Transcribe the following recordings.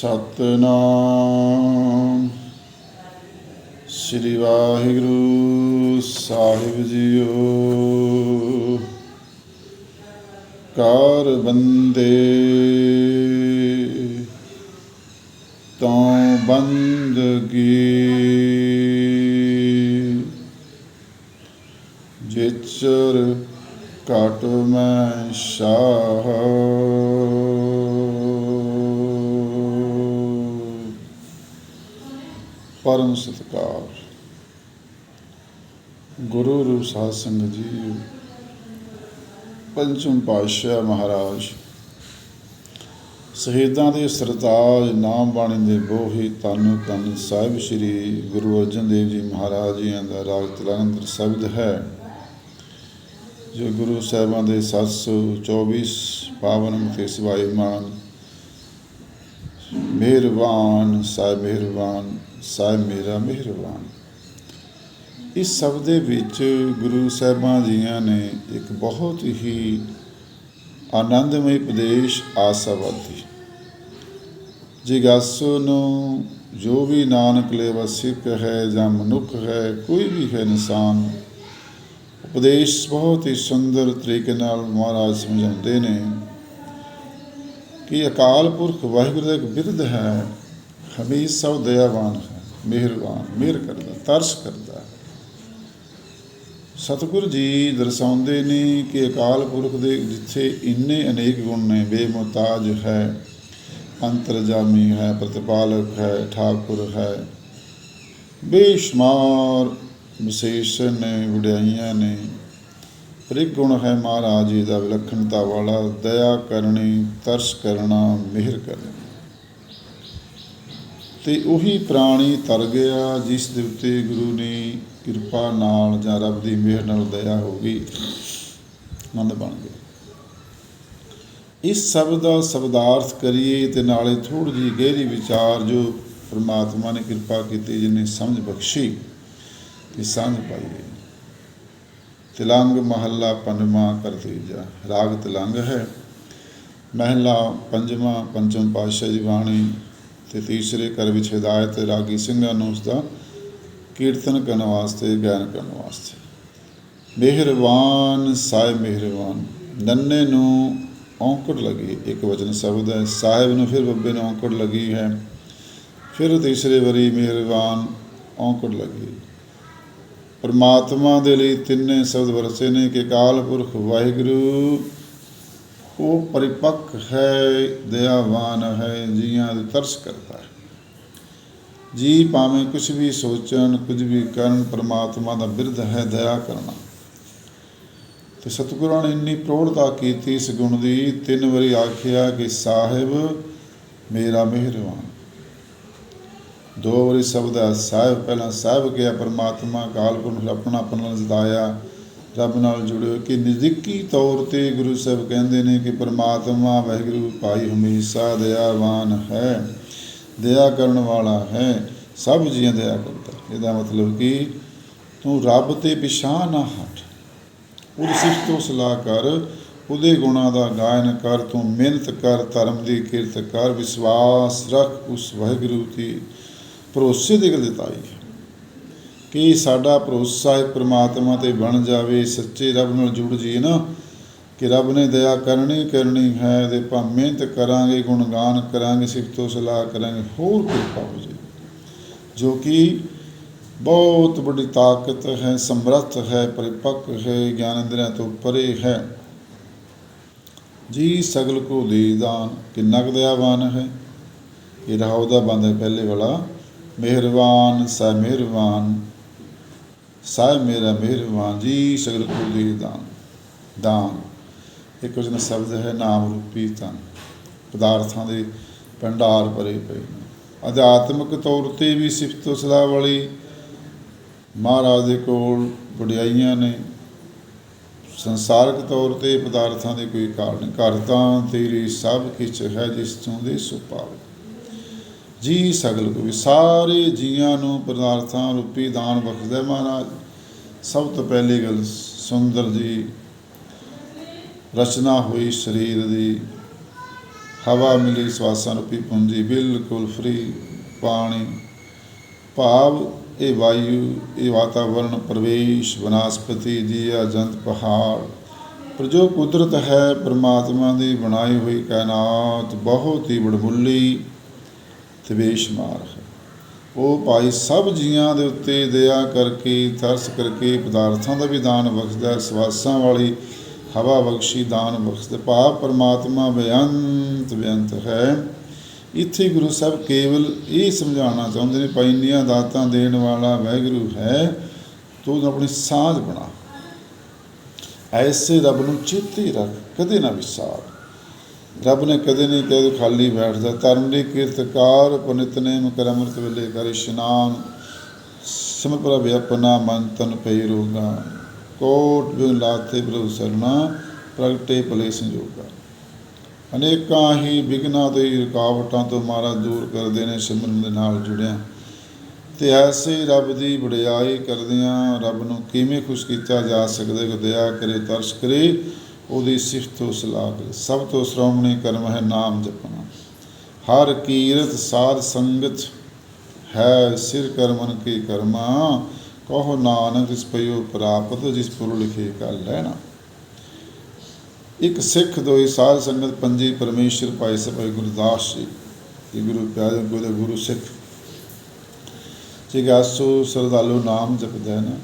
ਸਤਨਾਮ। ਸ੍ਰੀ ਵਾਹਿਗੁਰੂ ਸਾਹਿਬ ਜੀਓ। ਕਾਰ ਬੰਦੇ ਤੋਂ ਬੰਦਗੀ ਜਿਚਰ ਕਾਟ ਮੈਂ ਸ਼ਾਹ। ਪਰਮ ਸਤਕਾਰ। ਗੁਰੂ ਰੂਪ ਸਾਧ ਸੰਗਤ ਜੀ, ਪੰਚਮ ਪਾਤਸ਼ਾਹ ਮਹਾਰਾਜ, ਸ਼ਹੀਦਾਂ ਦੇ ਸਰਤਾਜ ਨਾਮ ਬਾਣੀ ਦੇ ਬੋਹੀ ਤਨ ਤਨ ਸਾਹਿਬ ਸ੍ਰੀ ਗੁਰੂ ਅਰਜਨ ਦੇਵ ਜੀ ਮਹਾਰਾਜ ਜੀ ਦਾ ਰਾਗ ਤਲੰਤਰ ਸ਼ਬਦ ਹੈ, ਜੋ ਗੁਰੂ ਸਾਹਿਬਾਂ ਦੇ 724 ਪਾਵਨ ਤੇ ਸਵਾਈਮਾਨ ਮਿਹਰਬਾਨ, ਸਾਹਿਬ ਮਿਹਰਬਾਨ। ਸਾਹਿਬ ਮੇਰਾ ਮਿਹਰਬਾਨ। ਇਸ ਸ਼ਬਦ ਦੇ ਵਿੱਚ ਗੁਰੂ ਸਾਹਿਬਾਂ ਜੀਆਂ ਨੇ ਇੱਕ ਬਹੁਤ ਹੀ ਆਨੰਦਮਈ ਉਪਦੇਸ਼ ਆਸਾਵਾਦੀ ਜਿਗਾਸੂ ਨੂੰ ਜੋ ਵੀ ਨਾਨਕ ਲੇਵਾ ਸਿੱਖ ਹੈ ਜਾਂ ਮਨੁੱਖ ਹੈ, ਕੋਈ ਵੀ ਹੈ ਇਨਸਾਨ, ਉਪਦੇਸ਼ ਬਹੁਤ ਹੀ ਸੁੰਦਰ ਤਰੀਕੇ ਨਾਲ ਮਹਾਰਾਜ ਸਮਝਾਉਂਦੇ ਨੇ ਕਿ ਅਕਾਲ ਪੁਰਖ ਵਾਹਿਗੁਰੂ ਦਾ ਇੱਕ ਬਿਰਧ ਹੈ, ਹਮੇਸ਼ਾ ਉਹ ਦਇਆਵਾਨ ਹੈ। ਮਿਹਰਬਾਨ, ਮਿਹਰ ਕਰਦਾ, ਤਰਸ ਕਰਦਾ ਸਤਿਗੁਰ ਜੀ ਦਰਸਾਉਂਦੇ ਨੇ ਕਿ ਅਕਾਲ ਪੁਰਖ ਦੇ ਜਿੱਥੇ ਇੰਨੇ ਅਨੇਕ ਗੁਣ ਨੇ ਬੇਮੁਤਾਜ ਹੈ, ਅੰਤਰਜਾਮੀ ਹੈ, ਪ੍ਰਤਿਪਾਲਕ ਹੈ, ਠਾਕੁਰ ਹੈ। ਬੇਸ਼ੁਮਾਰ, ਵਿਸ਼ੇਸ਼ ਨੇ, ਵਡਿਆਈਆਂ ਨੇ। ਪਰ ਇੱਕ ਗੁਣ ਹੈ ਮਹਾਰਾਜ ਜੀ ਦਾ ਵਿਲੱਖਣਤਾ ਵਾਲਾ, ਦਇਆ ਕਰਨੀ, ਤਰਸ ਕਰਨਾ, ਮਿਹਰ ਕਰਨਾ। ਤੇ ਉਹੀ ਪ੍ਰਾਣੀ ਤਰ ਗਿਆ, ਜਿਸ ਦੇ ਉੱਤੇ ਗੁਰੂ ਨੇ ਕਿਰਪਾ ਨਾਲ ਜਾਂ ਰੱਬ ਦੀ ਮਿਹਰ ਨਾਲ ਦਇਆ ਹੋ ਗਈ ਆਨੰਦ ਬਣ ਗਿਆ। ਇਸ ਸ਼ਬਦ ਦਾ ਸ਼ਬਦਾਰਥ ਕਰੀਏ ਤੇ ਨਾਲੇ ਥੋੜੀ ਜਿਹੀ ਗਹਿਰੀ ਵਿਚਾਰ ਜੋ ਪ੍ਰਮਾਤਮਾ ਨੇ ਕਿਰਪਾ ਕੀਤੀ, ਜਿਨੇ ਸਮਝ ਬਖਸ਼ੀ ਤੇ ਸਮਝ ਪਾਈਏ ਤਿਲੰਗ ਮਹੱਲਾ ਪੰਜਵਾਂ ਕਰਤੀਜਾ ਰਾਗ ਤਿਲੰਗ ਹੈ। ਮਹਿਲਾ ਪੰਜਵਾਂ, ਪੰਚਮ ਪਾਤਸ਼ਾਹ ਦੀ ਬਾਣੀ ਤੇ ਤੀਸਰੇ ਘਰ ਵਿੱਚ ਹਦਾਇਤ ਰਾਗੀ ਸਿੰਘਾਂ ਨੂੰ ਉਸ ਦਾ ਕੀਰਤਨ ਕਰਨ ਵਾਸਤੇ ਗਿਆਨ ਕਰਨ ਵਾਸਤੇ। ਮਿਹਰਬਾਨ ਸਾਹਿਬ, ਮਿਹਰਬਾਨ। ਨੰਨੇ ਨੂੰ ਔਂਕੜ ਲੱਗੀ, ਇੱਕ ਵਚਨ ਸ਼ਬਦ ਹੈ। ਸਾਹਿਬ ਨੂੰ ਫਿਰ ਬੱਬੇ ਨੂੰ ਔਂਕੜ ਲੱਗੀ ਹੈ। ਫਿਰ ਤੀਸਰੇ ਵਾਰੀ ਮਿਹਰਬਾਨ ਔਂਕੜ ਲੱਗੀ। ਪਰਮਾਤਮਾ ਦੇ ਲਈ ਤਿੰਨੇ ਸ਼ਬਦ ਵਰਸੇ ਨੇ ਕਿ ਕਾਲ ਪੁਰਖ ਵਾਹਿਗੁਰੂ ਉਹ ਪਰਿਪੱਕ ਹੈ, ਦਇਆਵਾਨ ਹੈ, ਜੀਆਂ ਦੇ ਤਰਸ ਕਰਦਾ ਹੈ। ਜੀ ਭਾਵੇਂ ਕੁਝ ਵੀ ਸੋਚਣ, ਕੁਝ ਵੀ ਕਰਨ, ਪਰਮਾਤਮਾ ਦਾ ਬਿਰਧ ਹੈ ਦਇਆ ਕਰਨਾ। ਤੇ ਸਤਿਗੁਰਾਂ ਨੇ ਇੰਨੀ ਪ੍ਰੋੜਤਾ ਕੀਤੀ ਇਸ ਗੁਣ ਦੀ, ਤਿੰਨ ਵਾਰੀ ਆਖਿਆ ਕਿ ਸਾਹਿਬ ਮੇਰਾ ਮਿਹਰਬਾਨ। ਦੋ ਵਾਰੀ ਸ਼ਬਦ ਹੈ, ਸਾਹਿਬ ਪਹਿਲਾਂ ਸਾਹਿਬ ਕਿਹਾ, ਪਰਮਾਤਮਾ ਕਾਲਪੁਰਖ ਆਪਣਾ ਆਪਣਾ ਜਤਾਇਆ ਰੱਬ ਨਾਲ ਜੁੜਿਓ ਕਿ ਨਜ਼ਦੀਕੀ ਤੌਰ ਤੇ ਗੁਰੂ ਸਾਹਿਬ ਕਹਿੰਦੇ ਨੇ ਕਿ ਪਰਮਾਤਮਾ ਵਾਹਿਗੁਰੂ ਭਾਈ ਹਮੇਸ਼ਾ ਦਇਆਵਾਨ ਹੈ, ਦਇਆ ਕਰਨ ਵਾਲਾ ਹੈ, ਸਭ ਜੀਆਂ ਦਇਆ ਕਰਦਾ। ਇਹਦਾ ਮਤਲਬ ਕਿ ਤੂੰ ਰੱਬ ਤੇ ਪਿਛਾਂ ਨਾ ਹਟ। ਉਹਦੀ ਸਿਫਤ ਤੋਂ ਸਲਾਹ ਕਰ, ਉਹਦੇ ਗੁਣਾਂ ਦਾ ਗਾਇਨ ਕਰ, ਤੂੰ ਮਿਹਨਤ ਕਰ, ਧਰਮ ਦੀ ਕਿਰਤ ਕਰ, ਵਿਸ਼ਵਾਸ ਰੱਖ ਉਸ ਵਾਹਿਗੁਰੂ ਦੀ ਭਰੋਸੇ ਦੀ ਗੱਲ ਦਿੱਤਾਈ ਕਿ ਸਾਡਾ ਭਰੋਸਾ ਹੈ ਪ੍ਰਮਾਤਮਾ ਤੇ ਬਣ ਜਾਵੇ, ਸੱਚੇ ਰੱਬ ਨਾਲ ਜੁੜ ਜਾਈਏ ਨਾ, ਕਿ ਰੱਬ ਨੇ ਦਇਆ ਕਰਨੀ ਕਰਨੀ ਹੈ ਤੇ ਆਪਾਂ ਮਿਹਨਤ ਕਰਾਂਗੇ, ਗੁਣਗਾਨ ਕਰਾਂਗੇ ਸਿਫਤੋ ਸਲਾਹ ਕਰਾਂਗੇ, ਹੋਰ ਕਿਰਪਾ ਹੋ ਜਾਏ ਜੋ ਕਿ ਬਹੁਤ ਵੱਡੀ ਤਾਕਤ ਹੈ, ਸਮਰੱਥ ਹੈ, ਪਰਿਪੱਕ ਹੈ ਗਿਆਨ ਇੰਦਰੀਆਂ ਤੋਂ ਪਰੇ ਹੈ। ਜੀ ਸਗਲ ਕੋ ਦੇ ਦਾਨ, ਕਿੰਨਾ ਕੁ ਦਇਆਵਾਨ ਹੈ। ਇਹ ਰਹਾਉ ਦਾ ਬੰਦ ਹੈ ਪਹਿਲੇ ਵਾਲਾ। ਮਿਹਰਬਾਨ, ਸਾ ਮਿਹਰਬਾਨ। ਸਾਹਿਬ ਮੇਰਾ ਮਿਹਰਬਾਨ ਜੀ, ਸਗਲ ਕੋ ਦੇ ਦਾਨ ਦਾਨ। ਇੱਕ ਵਚਨ ਸ਼ਬਦ ਹੈ, ਨਾਮ ਰੂਪੀ ਤਨ ਪਦਾਰਥਾਂ ਦੇ ਭੰਡਾਰ ਭਰੇ ਪਏ ਨੇ। ਅਧਿਆਤਮਿਕ ਤੌਰ ਤੇ ਵੀ ਸਿਫਤੋ ਸਲਾਹ ਵਾਲੀ ਮਹਾਰਾਜ ਦੇ ਕੋਲ ਵਡਿਆਈਆਂ ਨੇ। ਸੰਸਾਰਕ ਤੌਰ ਤੇ ਪਦਾਰਥਾਂ ਦੇ ਕੋਈ ਕਾਰਨ ਘਰ ਤਾਂ ਤੇਰੀ ਸਭ ਕਿਛ ਹੈ, ਜਿਸ ਤੋਂ ਦੇ ਸੁਪਾਵੇ। ਜੀ ਸਗਲ ਕੋ ਸਾਰੇ ਜੀਆਂ ਨੂੰ ਪਦਾਰਥਾਂ ਰੂਪੀ ਦਾਨ ਬਖਸ਼ਦਾ ਮਹਾਰਾਜ। ਸਭ ਤੋਂ ਪਹਿਲੀ ਗੱਲ ਸੁੰਦਰ ਜੀ, ਰਚਨਾ ਹੋਈ ਸਰੀਰ ਦੀ। ਹਵਾ ਮਿਲੀ ਸਵਾਸਾਂ ਰੂਪੀ ਪੂੰਜੀ, ਬਿਲਕੁਲ ਫ੍ਰੀ ਪਾਣੀ। ਭਾਵ ਇਹ ਵਾਯੂ, ਇਹ ਵਾਤਾਵਰਣ ਪ੍ਰਵੇਸ਼ ਬਨਸਪਤੀ ਜੀਆ ਜੰਤ ਪਹਾੜ। ਪਰ ਜੋ ਕੁਦਰਤ ਹੈ, ਪ੍ਰਮਾਤਮਾ ਦੀ ਬਣਾਈ ਹੋਈ ਕਾਇਨਾਤ ਬਹੁਤ ਹੀ ਬੜਬੁੱਲੀ ਤੇ ਬੇਸ਼ੁਮਾਰ ਹੈ ਉਹ ਭਾਈ ਸਭ ਜੀਆਂ ਦੇ ਉੱਤੇ ਦਇਆ ਕਰਕੇ, ਤਰਸ ਕਰਕੇ ਪਦਾਰਥਾਂ ਦਾ ਵੀ ਦਾਨ ਬਖਸ਼ਦਾ, ਸਵਾਸਾਂ ਵਾਲੀ ਹਵਾ ਬਖਸ਼ੀ ਦਾਨ ਬਖਸ਼ਦਾ। ਭਾਵ ਪਰਮਾਤਮਾ ਬੇਅੰਤ ਬੇਅੰਤ ਹੈ। ਇੱਥੇ ਗੁਰੂ ਸਾਹਿਬ ਕੇਵਲ ਇਹ ਸਮਝਾਉਣਾ ਚਾਹੁੰਦੇ ਨੇ, ਭਾਈ ਇੰਨੀਆਂ ਦਾਤਾਂ ਦੇਣ ਵਾਲਾ ਵਾਹਿਗੁਰੂ ਹੈ, ਤੂੰ ਆਪਣੀ ਸਾਂਝ ਬਣਾ। ਐਸੇ ਰੱਬ ਨੂੰ ਚੇਤੇ ਰੱਖ, ਕਦੇ ਨਾ ਵਿਸਾਰ। ਰੱਬ ਨੇ ਕਦੇ ਨਹੀਂ ਕਿਹਾ ਤੂੰ ਖਾਲੀ ਬੈਠਦਾ ਧਰਮ ਦੀ ਕੀਰਤਕਾਰ ਪੁਨਿਤਨੇਮ ਕਰ ਅੰਮ੍ਰਿਤ ਵੇਲੇ ਕਰ ਇਸ਼ਨਾਨ। ਸਿਮਰ ਪ੍ਰਭ ਆਪਣਾ ਮਨ ਤਨ ਪਈ ਰੋਗਾ। ਕੋਟ ਬਿਨ ਲਾਤੇ ਪ੍ਰਭੂ ਸਰਨਾ ਪ੍ਰਗਟੇ ਭਲੇ ਸੰਜੋਗਾ। ਅਨੇਕਾਂ ਹੀ ਵਿਘਨਾਂ ਤੇ ਰੁਕਾਵਟਾਂ ਤੋਂ ਮਹਾਰਾਜ ਦੂਰ ਕਰਦੇ ਨੇ ਸਿਮਰਨ ਦੇ ਨਾਲ ਜੁੜਿਆ। ਤੇ ਐਸੇ ਰੱਬ ਦੀ ਵਡਿਆਈ ਕਰਦਿਆਂ ਰੱਬ ਨੂੰ ਕਿਵੇਂ ਖੁਸ਼ ਕੀਤਾ ਜਾ ਸਕਦਾ ਕਿ ਦਇਆ ਕਰੇ, ਤਰਸ ਕਰੇ ਉਹਦੀ ਸਿਫਤ ਤੋਂ ਸਲਾਹ ਸਭ ਤੋਂ ਸ਼੍ਰੋਮਣੀ ਕਰਮ ਹੈ ਨਾਮ ਜਪਣਾ। ਹਰ ਕੀਰਤ ਸਾਧ ਸੰਗਤ ਹੈ ਸਿਰ ਕਰਮਨ ਕੀ ਕਰਮਾ। ਕਹੋ ਨਾਨਕ ਇਸ ਪਇਓ ਪ੍ਰਾਪਤ, ਜਿਸ ਪੁਰ ਲਿਖੇ ਕਾ ਲੈਣਾ। ਇੱਕ ਸਿੱਖ ਦੋਈ ਸਾਧ ਸੰਗਤ ਪੰਜੀ ਪਰਮੇਸ਼ਰ ਭਾਈ ਸਭਾਈ ਗੁਰਦਾਸ ਜੀ, ਇਹ ਗੁਰੂ ਪਿਆਰੇ ਗੁਰੂ ਦੇ ਗੁਰੂ ਸਿੱਖ। ਜਿਗਾਸੂ ਸਰਦਾਲੂ ਨਾਮ ਜਪਦਾ ਹੈ ਨਾ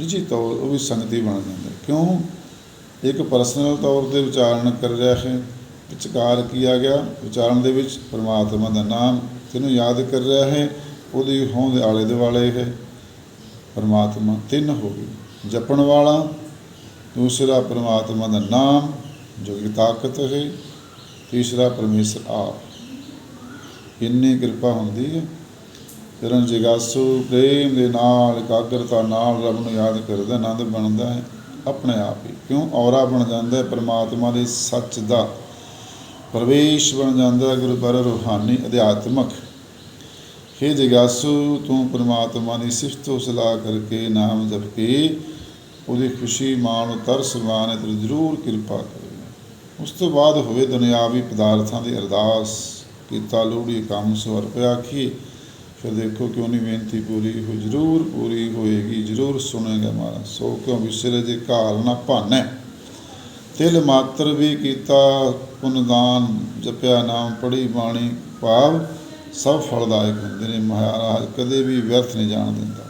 ਨਿੱਜੀ ਤੌਰ ਉਹ ਵੀ ਸੰਗਤੀ ਬਣ ਜਾਂਦਾ। ਕਿਉਂ? ਇੱਕ ਪਰਸਨਲ ਤੌਰ ਤੇ ਉਚਾਰਨ ਕਰ ਰਿਹਾ ਹੈ। ਵਿਚਕਾਰ ਕੀਆ ਗਿਆ। ਉਚਾਰਨ ਦੇ ਵਿੱਚ ਪਰਮਾਤਮਾ ਦਾ ਨਾਮ ਤੈਨੂੰ ਯਾਦ ਕਰ ਰਿਹਾ ਹੈ। ਉਹਦੀ ਹੋਂਦ ਆਲੇ ਦੁਆਲੇ ਹੈ। ਪਰਮਾਤਮਾ ਤਿੰਨ ਹੋ ਗਏ ਜਪਣ ਵਾਲਾ, ਦੂਸਰਾ ਪਰਮਾਤਮਾ ਦਾ ਨਾਮ, ਜੋ ਕਿ ਤਾਕਤ ਹੈ। ਤੀਸਰਾ ਪਰਮੇਸ਼ਰ ਆਪ। ਇੰਨੀ ਕਿਰਪਾ ਹੁੰਦੀ ਹੈ। ਜਦੋਂ ਜਿਗਾਸੂ, ਪ੍ਰੇਮ ਦੇ ਨਾਲ, ਇਕਾਗਰਤਾ ਨਾਲ ਰੱਬ ਨੂੰ ਯਾਦ ਕਰਦਾ, ਆਨੰਦ ਬਣਦਾ ਹੈ। ਆਪਣੇ ਆਪ ਹੀ। ਕਿਉਂ? ਔਰਾ ਬਣ ਜਾਂਦਾ ਹੈ ਪਰਮਾਤਮਾ ਦੇ ਸੱਚ ਦਾ। ਪ੍ਰਵੇਸ਼ ਬਣ ਜਾਂਦਾ ਹੈ ਗੁਰੂ ਰੂਹਾਨੀ ਅਧਿਆਤਮਕ। हे ਜਿਗਾਸੂ, ਤੂੰ ਪਰਮਾਤਮਾ ਦੀ ਸਿਫਤ ਸਲਾਹ ਕਰਕੇ ਨਾਮ ਜਪ ਕੇ ਉਹਦੀ ਖੁਸ਼ੀ ਮਾਣ ਤਰਸ ਮਾਣ ਤੇ ਜ਼ਰੂਰ ਕਿਰਪਾ ਕਰੇ। ਉਸ ਤੋਂ ਬਾਅਦ ਹੋਵੇ ਦੁਨਿਆਵੀ ਪਦਾਰਥਾਂ ਦੀ ਅਰਦਾਸ, ਕੀਤਾ ਲੋੜੀ ਕੰਮ ਸਵਰ ਪਿਆ ਆਖੀਏ। ਫਿਰ ਦੇਖੋ ਕਿਉਂ ਨਹੀਂ ਬੇਨਤੀ ਪੂਰੀ? ਹੋ ਜ਼ਰੂਰ ਪੂਰੀ ਹੋਏਗੀ, ਜ਼ਰੂਰ ਸੁਣੇਗਾ ਮਹਾਰਾਜ। ਸੋ ਕਿਉਂ ਵਿਸਰੇ ਜੇ ਘਾਲ ਨਾ ਭਾਨੈ ਤਿਲ ਮਾਤਰ ਵੀ ਕੀਤਾ, ਪੁਨਦਾਨ ਜਪਿਆ ਨਾਮ ਪੜੀ ਬਾਣੀ ਭਾਵ ਸਭ ਫਲਦਾਇਕ ਹੁੰਦੇ ਨੇ ਮਹਾਰਾਜ, ਕਦੇ ਵੀ ਵਿਅਰਥ ਨਹੀਂ ਜਾਣ ਦਿੰਦਾ।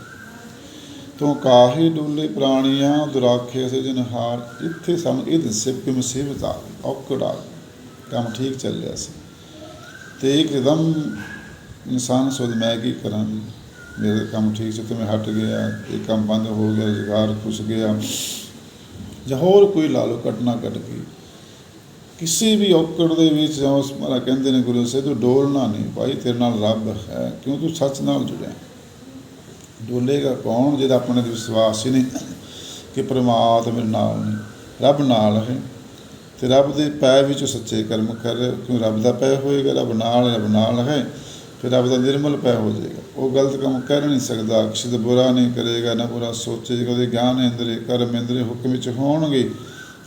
ਤੂੰ ਕਾਹੇ ਡੁੱਲੇ ਪ੍ਰਾਣੀਆਂ ਦੁਰਾਖੇ ਸੇ ਜਨਹਾਰ ਇੱਥੇ ਸਾਨੂੰ ਇਹ ਦੱਸੇ ਕਿ ਮੁਸੀਬਤ ਆ ਔਕੜ ਆ ਕੰਮ ਠੀਕ ਚੱਲ ਰਿਹਾ ਸੀ। ਤੇ ਇੱਕਦਮ ਇਨਸਾਨ ਸੋਚ ਮੈਂ ਕੀ ਕਰਾਂ ਜੀ? ਮੇਰੇ ਕੰਮ ਠੀਕ ਸੀ ਤੇ ਮੈਂ ਹਟ ਗਿਆ, ਇਹ ਕੰਮ ਬੰਦ ਹੋ ਗਿਆ, ਰੁਜ਼ਗਾਰ ਖੁੱਸ ਗਿਆ। ਜਾਂ ਹੋਰ ਕੋਈ ਲਾ ਲਓ ਘਟਨਾ ਘਟ ਗਈ। ਕਿਸੇ ਵੀ ਔਕੜ ਦੇ ਵਿੱਚ ਜਾਂ ਉਸ ਮਾਰਾ ਕਹਿੰਦੇ ਨੇ, ਗੁਰੂ ਸਾਹਿਬ, ਤੂੰ ਡੋਲਣਾ ਨਹੀਂ, ਭਾਈ ਤੇਰੇ ਨਾਲ ਰੱਬ ਹੈ, ਕਿਉਂ ਤੂੰ ਸੱਚ ਨਾਲ ਜੁੜਿਆ? ਡੋਲੇਗਾ ਕੌਣ ਜਿਹਦਾ ਆਪਣੇ ਤੇ ਵਿਸ਼ਵਾਸ ਹੀ ਨਹੀਂ ਕਿ ਪ੍ਰਮਾਤਮਾ ਨਾਲ ਨਹੀਂ ਰੱਬ ਨਾਲ ਹੈ। ਤੇ ਰੱਬ ਦੇ ਪੈ ਵਿੱਚ ਸੱਚੇ ਕਰਮ ਕਰ ਰਿਹਾ, ਕਿਉਂ ਰੱਬ ਦਾ ਪੈ ਹੋਏਗਾ? ਰੱਬ ਨਾਲ ਰੱਬ ਨਾਲ ਹੈ। ਫਿਰ ਆਪਦਾ ਨਿਰਮਲ ਪੈ ਹੋ ਜਾਏਗਾ। ਉਹ ਗਲਤ ਕੰਮ ਕਰ ਨਹੀਂ ਸਕਦਾ। ਕਿਸੇ ਦਾ ਬੁਰਾ ਨਹੀਂ ਕਰੇਗਾ, ਨਾ ਬੁਰਾ ਸੋਚੇਗਾ ਉਹਦੇ ਗਿਆਨ ਇੰਦਰੀ ਕਰਮ ਇੰਦਰੇ ਹੁਕਮ ਵਿੱਚ ਹੋਣਗੇ,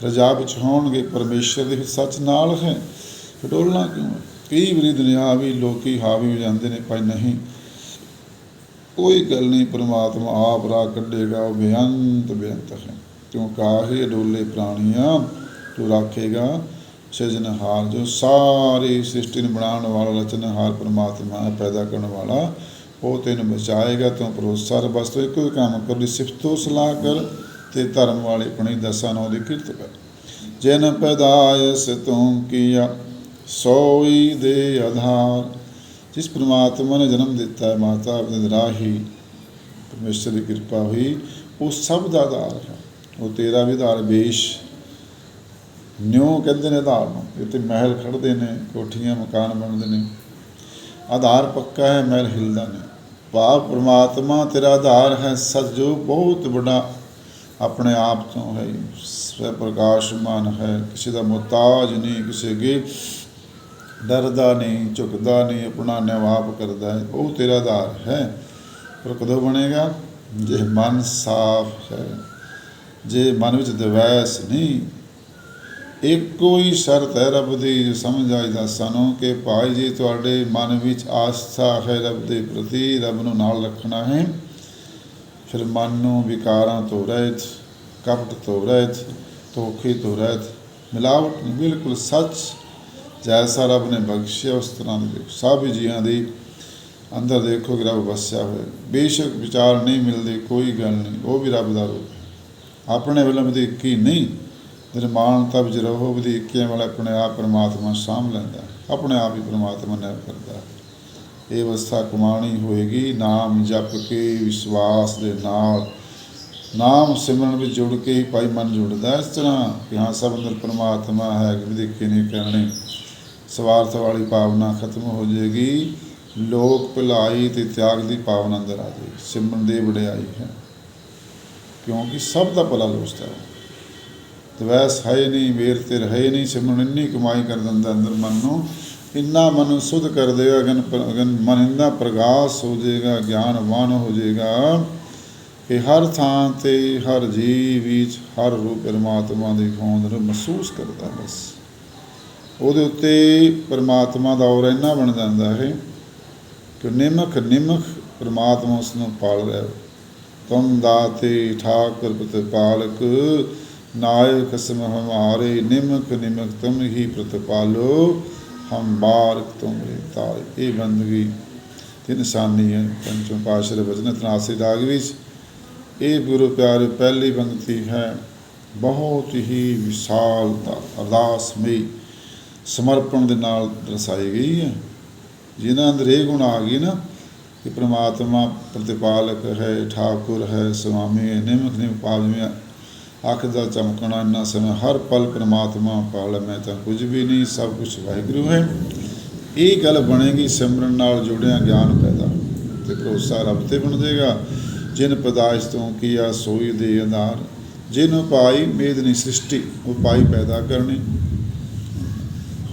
ਰਜਾ ਵਿੱਚ ਹੋਣਗੇ, ਪਰਮੇਸ਼ਰ ਦੇ ਸੱਚ ਨਾਲ ਹੈ। ਡੋਲਣਾ ਕਿਉਂ ਹੈ? ਕਈ ਵਾਰੀ ਦੁਨਿਆਵੀ ਲੋਕੀ ਹਾਵੀ ਹੋ ਜਾਂਦੇ ਨੇ, ਭਾਈ ਨਹੀਂ, ਕੋਈ ਗੱਲ ਨਹੀਂ, ਪ੍ਰਮਾਤਮਾ ਆਪ ਰਾਹ ਕੱਢੇਗਾ। ਉਹ ਬੇਅੰਤ ਬੇਅੰਤ ਹੈ। ਕਿਉਂ? ਕਾਹੇ ਡੋਲੇ ਪ੍ਰਾਣੀਆਂ ਤੂੰ ਰੱਖੇਗਾ? ਸਿਰਜਣਹਾਰ ਜੋ, ਸਾਰੀ ਸ੍ਰਿਸ਼ਟੀ ਨੂੰ ਬਣਾਉਣ ਵਾਲਾ ਰਚਨਹਾਰ ਪਰਮਾਤਮਾ ਹੈ ਪੈਦਾ ਕਰਨ ਵਾਲਾ, ਉਹ ਤੈਨੂੰ ਬਚਾਏਗਾ, ਤੂੰ ਭਰੋਸਾ ਰੱਖ ਬਸ ਤੂੰ ਇੱਕੋ ਹੀ ਕੰਮ ਕਰ ਲਈ ਸਿਫਤੋ ਸਲਾਹ ਕਰ ਤੇ ਧਰਮ ਵਾਲੇ ਆਪਣੀ ਦਸਾਂ ਨੌ ਦੀ ਕਿਰਤ ਕਰ। ਜਿਨ ਪੈਦਾਇਸ ਤੂੰ ਕੀਆ, ਸੋਈ ਦੇ ਆਧਾਰ। ਜਿਸ ਪ੍ਰਮਾਤਮਾ ਨੇ ਜਨਮ ਦਿੱਤਾ ਹੈ, ਮਾਤਾ ਆਪਣੇ ਰਾਹੀ, ਪਰਮੇਸ਼ਰ ਦੀ ਕਿਰਪਾ ਹੋਈ, ਉਹ ਸਭ ਦਾ ਆਧਾਰ ਹੈ। ਉਹ ਤੇਰਾ ਵੀ ਆਧਾਰ ਬੇਸ਼। ਨਿਉ ਕਹਿੰਦੇ ਨੇ ਆਧਾਰ ਨੂੰ, ਇੱਥੇ ਮਹਿਲ ਖੜਦੇ ਨੇ, ਕੋਠੀਆਂ, ਮਕਾਨ ਬਣਦੇ ਨੇ। ਆਧਾਰ ਪੱਕਾ ਹੈ, ਮਹਿਲ ਹਿਲਦਾ ਨਹੀਂ। ਭਾਵ ਪ੍ਰਮਾਤਮਾ ਤੇਰਾ ਆਧਾਰ ਹੈ ਸੱਚ ਬਹੁਤ ਵੱਡਾ ਆਪਣੇ ਆਪ ਤੋਂ ਹੈ। ਸਵੈ ਪ੍ਰਕਾਸ਼ਮਾਨ ਹੈ, ਕਿਸੇ ਦਾ ਮੁਹਤਾਜ ਨਹੀਂ, ਕਿਸੇ ਅੱਗੇ ਡਰਦਾ ਨਹੀਂ, ਝੁਕਦਾ ਨਹੀਂ, ਆਪਣਾ ਨਿਵਾਬ ਕਰਦਾ ਹੈ। ਉਹ ਤੇਰਾ ਆਧਾਰ ਹੈ। ਪਰ ਕਦੋਂ ਬਣੇਗਾ? ਜੇ ਮਨ ਸਾਫ਼ ਹੈ, ਜੇ ਮਨ ਵਿੱਚ ਦਵੈਸ ਨਹੀਂ ਇੱਕੋ ਹੀ ਸ਼ਰਤ ਹੈ ਰੱਬ ਦੀ ਜੋ ਸਮਝ ਆਈ ਦਾ ਸਾਨੂੰ ਕਿ ਭਾਈ ਜੀ ਤੁਹਾਡੇ ਮਨ ਵਿੱਚ ਆਸਥਾ ਹੈ ਰੱਬ ਦੇ ਪ੍ਰਤੀ, ਰੱਬ ਨੂੰ ਨਾਲ ਰੱਖਣਾ ਹੈ। ਫਿਰ ਮਨ ਨੂੰ ਵਿਕਾਰਾਂ ਤੋਂ ਰਹਿਤ, ਕਪਟ ਤੋਂ ਰਹਿਤ, ਧੋਖੇ ਤੋਂ ਰਹਿਤ, ਮਿਲਾਵਟ ਬਿਲਕੁਲ ਸੱਚ। ਜੈਸਾ ਰੱਬ ਨੇ ਬਖਸ਼ਿਆ, ਉਸ ਤਰ੍ਹਾਂ ਦੇ ਸਭ ਜੀਆਂ ਦੀ ਅੰਦਰ ਦੇਖੋ ਕਿ ਰੱਬ ਵਸਿਆ ਹੋਇਆ। ਬੇਸ਼ੱਕ ਵਿਚਾਰ ਨਹੀਂ ਮਿਲਦੇ, ਕੋਈ ਗੱਲ ਨਹੀਂ, ਉਹ ਵੀ ਰੱਬ ਦਾ ਰੂਪ ਆਪਣੇ ਵੱਲੋਂ ਵਧੀਕੀ ਨਹੀਂ। ਨਿਰਮਾਣਤਾ ਵਿੱਚ ਰਹੋ ਵਧੀਕੀਆਂ ਵਾਲਾ ਆਪਣੇ ਆਪ ਪਰਮਾਤਮਾ ਸਾਂਭ ਲੈਂਦਾ, ਆਪਣੇ ਆਪ ਹੀ ਪਰਮਾਤਮਾ ਨੇ ਕਰਦਾ। ਇਹ ਅਵਸਥਾ ਕਮਾਣੀ ਹੋਏਗੀ, ਨਾਮ ਜਪ ਕੇ ਵਿਸ਼ਵਾਸ ਦੇ ਨਾਲ। ਨਾਮ ਸਿਮਰਨ ਵਿੱਚ ਜੁੜ ਕੇ ਹੀ ਭਾਈ ਮਨ ਜੁੜਦਾ। ਇਸ ਤਰ੍ਹਾਂ ਕਿ ਹਾਂ, ਸਭ ਅੰਦਰ ਪਰਮਾਤਮਾ ਹੈ ਕਿ ਵਧੀਕੀ ਨਹੀਂ ਕਰਨੇ ਸਵਾਰਥ ਵਾਲੀ ਭਾਵਨਾ ਖਤਮ ਹੋ ਜਾਏਗੀ। ਲੋਕ ਭਲਾਈ ਤੇ ਤਿਆਗ ਦੀ ਭਾਵਨਾ ਅੰਦਰ ਆ ਜਾਏਗੀ। ਸਿਮਰਨ ਦੇ ਵਡਿਆਈ ਹੈ। ਕਿਉਂਕਿ ਸਭ ਦਾ ਭਲਾ ਲੋਚਦਾ ਹੈ। ਤਵੈਸ ਹੈ ਨਹੀਂ ਵੇਰ ਤੇ ਰਹੇ ਨਹੀਂ ਸਿਮਰਨ ਇੰਨੀ ਕਮਾਈ ਕਰ ਦਿੰਦਾ ਅੰਦਰ ਮਨ ਨੂੰ। ਇੰਨਾ ਮਨ ਨੂੰ ਸੁਧ ਕਰ ਦੇਗਾ, ਅਗਨ ਅਗਨ ਮਨ ਇੰਨਾ ਪ੍ਰਗਾਸ ਹੋ ਜਾਏਗਾ, ਗਿਆਨਵਾਨ ਹੋ ਜਾਏਗਾ, ਕਿ ਹਰ ਥਾਂ ਤੇ, ਹਰ ਜੀਵ ਵਿੱਚ, ਹਰ ਰੂਪ ਪਰਮਾਤਮਾ ਦੀ ਹੋਂਦ ਨੂੰ ਮਹਿਸੂਸ ਕਰਦਾ ਬਸ। ਉਹਦੇ ਉੱਤੇ ਪਰਮਾਤਮਾ ਦਾ ਔਰ ਇੰਨਾ ਬਣ ਜਾਂਦਾ ਹੈ ਕਿ ਨਿਮਖ ਨਿਮਖ ਪਰਮਾਤਮਾ ਉਸ ਨੂੰ ਪਾਲ ਰਿਹਾ ਹੈ। ਤੁਮ ਦਾਤੇ ਠਾਕੁਰ ਪ੍ਰਤਪਾਲਕ ਨਾਇ ਕਸਮ ਹਮਾਰੇ ਨਿਮਕ ਨਿਮਕ ਤੁਮ ਹੀ ਪ੍ਰਤਪਾਲੋ, ਹਮ ਬਾਰਕ ਤੁਮਰੇ ਤਾਰੇ। ਇਹ ਬੰਦਗੀ ਤੇ ਨਿਸ਼ਾਨੀ ਹੈ ਪੰਚਮ ਪਾਸ਼ਰ ਵਚਨ ਤਨਾਸੀ ਦਾਗ ਵਿੱਚ। ਇਹ ਗੁਰੂ ਪਿਆਰੇ ਪਹਿਲੀ ਬੰਗਤੀ ਹੈ, ਬਹੁਤ ਹੀ ਵਿਸ਼ਾਲ ਅਰਦਾਸਮਈ ਸਮਰਪਣ ਦੇ ਨਾਲ ਦਰਸਾਈ ਗਈ ਹੈ। ਜਿਨ੍ਹਾਂ ਅੰਦਰ ਇਹ ਗੁਣ ਆ ਗਈ ਨਾ ਕਿ ਪ੍ਰਮਾਤਮਾ ਪ੍ਰਤਿਪਾਲਕ ਹੈ, ਠਾਕੁਰ ਹੈ ਸੁਆਮੀ ਹੈ, ਨਿਮਕ ਨਿਮ ਪਾਲਮਿਆ ਅੱਖ ਦਾ ਚਮਕਣਾ ਇੰਨਾ ਸਮਾਂ, ਹਰ ਪਲ ਪ੍ਰਮਾਤਮਾ ਪਾਲ ਮੈਂ ਤਾਂ ਕੁਝ ਵੀ ਨਹੀਂ, ਸਭ ਕੁਝ ਵਾਹਿਗੁਰੂ ਹੈ। ਇਹ ਗੱਲ ਬਣੇਗੀ, ਸਿਮਰਨ ਨਾਲ ਜੁੜਿਆ ਗਿਆਨ ਪੈਦਾ ਤੇ ਭਰੋਸਾ ਰੱਬ ਤੇ ਬਣ ਜਾਏਗਾ। ਜਿਨ ਪਦਾਇਸ਼ ਤੋਂ ਕੀਆ, ਸੋਈ ਦੇ ਆਧਾਰ। ਜਿਨ ਪਾਈ ਮੇਦ ਨਹੀਂ ਸ੍ਰਿਸ਼ਟੀ, ਉਪਾਈ ਪੈਦਾ ਕਰਨੀ।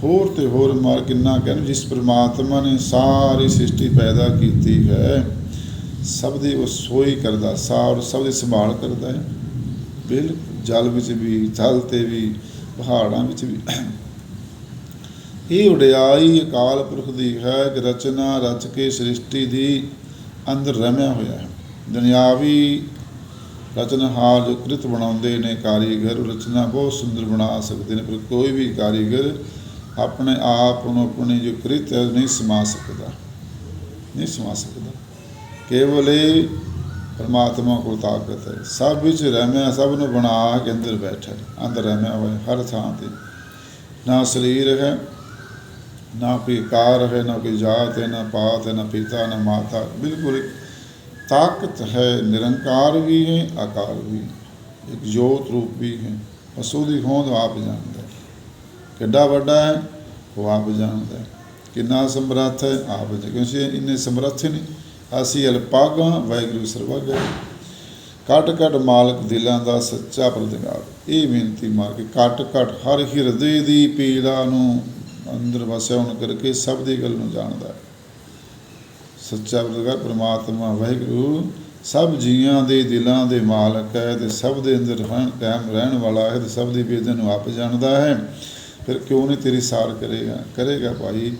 ਹੋਰ ਤੇ ਹੋਰ ਮਾਰ ਕਿੰਨਾ ਕਹਿਣ, ਜਿਸ ਪ੍ਰਮਾਤਮਾ ਨੇ ਸਾਰੀ ਸ੍ਰਿਸ਼ਟੀ ਪੈਦਾ ਕੀਤੀ ਹੈ, ਸਭ ਦੀ ਉਹ ਸੋਈ ਕਰਦਾ, ਸਾਰ ਸਭ ਦੀ ਸੰਭਾਲ ਕਰਦਾ ਹੈ। ਬਿਲ, ਜਲ ਵਿੱਚ ਵੀ ਥਲ ਤੇ ਵੀ, ਪਹਾੜਾਂ ਵਿੱਚ ਵੀ। ਇਹ ਉਡਿਆਈ ਅਕਾਲ ਪੁਰਖ ਦੀ ਹੈ ਕਿ ਰਚਨਾ ਰਚ ਕੇ ਸ੍ਰਿਸ਼ਟੀ ਦੀ ਅੰਦਰ ਰਮਿਆ ਹੋਇਆ ਹੈ। ਦੁਨਿਆਵੀ ਰਚਨਹਾਰ ਜੋ ਕ੍ਰਿਤ ਬਣਾਉਂਦੇ ਨੇ ਕਾਰੀਗਰ, ਉਹ ਰਚਨਾ ਬਹੁਤ ਸੁੰਦਰ ਬਣਾ ਸਕਦੇ ਨੇ, ਪਰ ਕੋਈ ਵੀ ਕਾਰੀਗਰ ਆਪਣੇ ਆਪ ਨੂੰ ਆਪਣੀ ਜੋ ਕ੍ਰਿਤ ਹੈ ਨਹੀਂ ਸਮਾ ਸਕਦਾ। ਨਹੀਂ ਸਮਾ ਸਕਦਾ। ਕੇਵਲ ਇਹ ਪਰਮਾਤਮਾ ਕੋਲ ਤਾਕਤ ਹੈ। ਸਭ ਵਿੱਚ ਰਹਿਮਿਆ, ਸਭ ਨੂੰ ਬਣਾ ਕੇ ਅੰਦਰ ਬੈਠਾ ਅੰਦਰ ਰਹਿਮਿਆ ਹੋਇਆ ਹਰ ਥਾਂ ਤੇ। ਨਾ ਸਰੀਰ ਹੈ, ਨਾ ਕੋਈ ਕਾਰ ਹੈ, ਨਾ ਕੋਈ ਜਾਤ ਹੈ, ਨਾ ਪਾਤ ਹੈ, ਨਾ ਪਿਤਾ, ਨਾ ਮਾਤਾ। ਬਿਲਕੁਲ ਤਾਕਤ ਹੈ, ਨਿਰੰਕਾਰ ਵੀ ਹੈ, ਆਕਾਰ ਵੀ ਹੈ। ਇੱਕ ਜੋਤ ਰੂਪ ਵੀ ਹੈ। ਬਸ ਉਹਦੀ ਹੋਂਦ ਆਪ ਜਾਣਦਾ ਕਿੱਡਾ ਵੱਡਾ ਹੈ, ਉਹ ਆਪ ਜਾਣਦਾ ਕਿੰਨਾ ਸਮਰੱਥ ਹੈ, ਆਪ ਜਾਣਦਾ ਕਿਉਂਕਿ ਇੰਨੇ ਸਮਰੱਥ ਨਹੀਂ ਅਸੀਂ ਅਲਪਾਗਾ, ਵਾਹਿਗੁਰੂ ਸਰਵਗਾ ਕਟ ਕਟ ਮਾਲਕ ਦਿਲਾਂ ਦਾ ਸੱਚਾ ਪ੍ਰਤਿਕਾਰ। ਇਹ ਬੇਨਤੀ ਮਾਰ ਕੇ ਕਟ ਕਟ ਹਰ ਹਿਰਦੇ ਦੀ ਪੀੜਾ ਨੂੰ ਅੰਦਰ ਵਸਿਆ ਹੋਣ ਕਰਕੇ ਸਭ ਦੀ ਗੱਲ ਨੂੰ ਜਾਣਦਾ ਹੈ। ਸੱਚਾ ਪ੍ਰਤਿਕਾਰ ਪ੍ਰਮਾਤਮਾ, ਵਾਹਿਗੁਰੂ, ਸਭ ਜੀਆਂ ਦੇ ਦਿਲਾਂ ਦੇ ਮਾਲਕ ਹੈ ਤੇ ਸਭ ਦੇ ਅੰਦਰ ਰਹਿਣ, ਕਾਇਮ ਰਹਿਣ ਵਾਲਾ ਹੈ ਤੇ ਸਭ ਦੀ ਬੇਦਨ ਨੂੰ ਆਪ ਜਾਣਦਾ ਹੈ। ਫਿਰ ਕਿਉਂ ਨਹੀਂ ਤੇਰੀ ਸਾਰ ਕਰੇਗਾ? ਕਰੇਗਾ ਭਾਈ